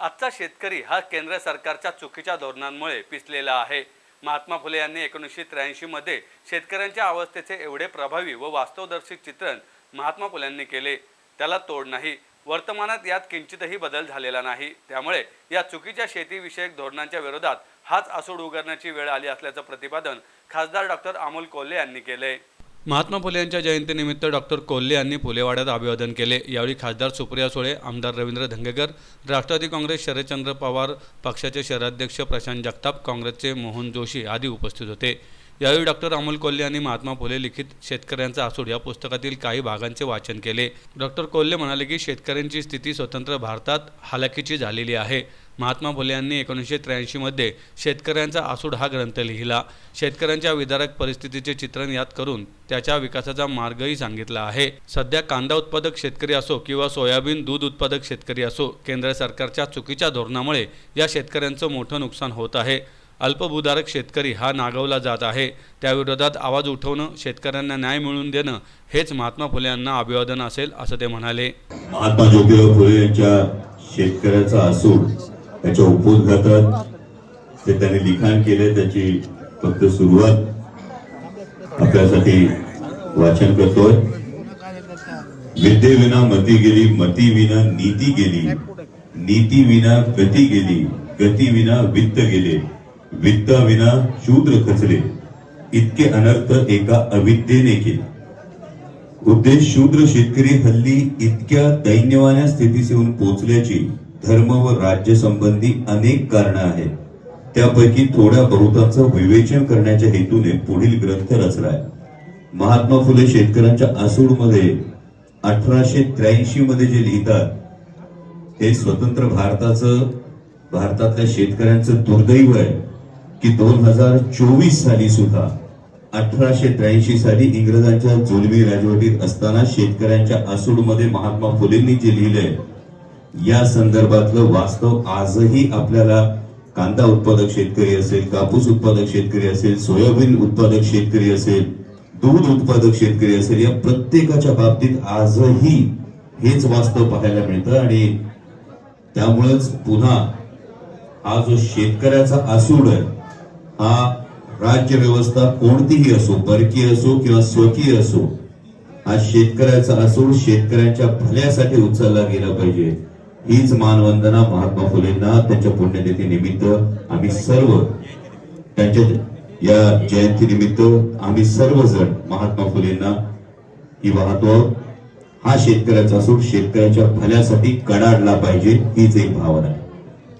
आजचा शेतकरी हा केंद्र सरकारच्या चुकीच्या धोरणांमुळे पिसलेला आहे. महात्मा फुले यांनी एकोणीसशे त्र्याऐंशीमध्ये शेतकऱ्यांच्या अवस्थेचे एवढे प्रभावी व वास्तवदर्शी चित्रण महात्मा फुल्यांनी केले. त्याला तोड नाही. वर्तमानात यात किंचितही बदल झालेला नाही. त्यामुळे या चुकीच्या शेतीविषयक धोरणांच्या विरोधात हाच आसूड उगारण्याची वेळ आली असल्याचं प्रतिपादन खासदार डॉक्टर अमोल कोल्हे यांनी केले महात्मा फुले यांच्या जयंतीनिमित्त डॉक्टर कोल्हे यांनी फुलेवाड्यात अभिवादन केले. यावेळी खासदार सुप्रिया सुळे आमदार रवींद्र धंगेकर राष्ट्रवादी काँग्रेस शरदचंद्र पवार पक्षाचे शहराध्यक्ष प्रशांत जगताप काँग्रेसचे मोहन जोशी आदी उपस्थित होते. यावेळी डॉक्टर अमोल कोल्हे यांनी महात्मा फुले लिखित शेतकऱ्यांचा आसूड या पुस्तकातील काही भागांचे वाचन केले. डॉक्टर कोल्हे म्हणाले की शेतकऱ्यांची स्थिती स्वतंत्र भारतात हालाकीची झालेली आहे. महात्मा फुले यांनी एकोणीसशे त्र्याऐंशीमध्ये शेतकऱ्यांचा आसूड हा ग्रंथ लिहिला. शेतकऱ्यांच्या विदारक परिस्थितीचे चित्रण यात करून त्याच्या विकासाचा मार्गही सांगितला आहे. सध्या कांदा उत्पादक शेतकरी असो किंवा सोयाबीन दूध उत्पादक शेतकरी असो केंद्र सरकारच्या चुकीच्या धोरणामुळे या शेतकऱ्यांचं मोठं नुकसान होत आहे. अल्पभूधारक शेतकरी हा नागवला जात आहे. त्याविरोधात आवाज उठवणं शेतकऱ्यांना न्याय मिळवून देणं हेच महात्मा फुले यांना अभिवादन असेल असं ते म्हणाले. महात्मा ज्योतिराव फुले यांच्या शेतकऱ्याचा असूड याच्या उपोद्घातात ते त्यांनी लिखाण केले त्याची फक्त सुरुवात आपल्यासाठी वाचन करतोय. विद्येविना मती गेली मती विना नीती गेली. नीती विना गती गेली गती विना वित्त गेले. वित्ता विना शूद्र खचले. इतके अनर्थ एका अविद्येने केले. उद्देश शूद्र शेतकरी हल्ली इतक्या दैन्यवान्या स्थितीस येऊन पोहोचल्याची धर्म व राज्य संबंधी अनेक कारण आहेत. त्यापैकी थोड्या बहुतांचं विवेचन करण्याच्या हेतूने पुढील ग्रंथ रचलाय. महात्मा फुले शेतकऱ्यांच्या आसूडमध्ये अठराशे त्र्याऐंशी मध्ये जे लिहितात हे स्वतंत्र भारताचं भारतातल्या शेतकऱ्यांचं दुर्दैव आहे की दोन हजार चोवीस साली सुद्धा अठराशे त्र्याऐंशी साली इंग्रजांच्या जुलमी राजवटीत असताना शेतकऱ्यांच्या आसूडमध्ये महात्मा फुलेंनी जे लिहिलंय या संदर्भातलं वास्तव आजही आपल्याला कांदा उत्पादक शेतकरी असेल कापूस उत्पादक शेतकरी असेल सोयाबीन उत्पादक शेतकरी असेल दूध उत्पादक शेतकरी असेल या प्रत्येकाच्या बाबतीत आजही हेच वास्तव पाहायला मिळतं आणि त्यामुळेच पुन्हा हा जो शेतकऱ्याचा आसूड आहे हा राज्य व्यवस्था कोणतीही असो परकीय असो किंवा स्वकीय असो हा शेतकऱ्याचा असूड शेतकऱ्यांच्या भल्यासाठी उचलला गेला पाहिजे. हीच मानवंदना महात्मा फुलेंना त्यांच्या पुण्यतिथी निमित्त आम्ही सर्व त्यांच्या या जयंती निमित्त आम्ही सर्वजण महात्मा फुलेंना ही वाहतो. हा शेतकऱ्याचा असून शेतकऱ्याच्या भल्यासाठी कडाडला पाहिजे हीच एक भावना आहे.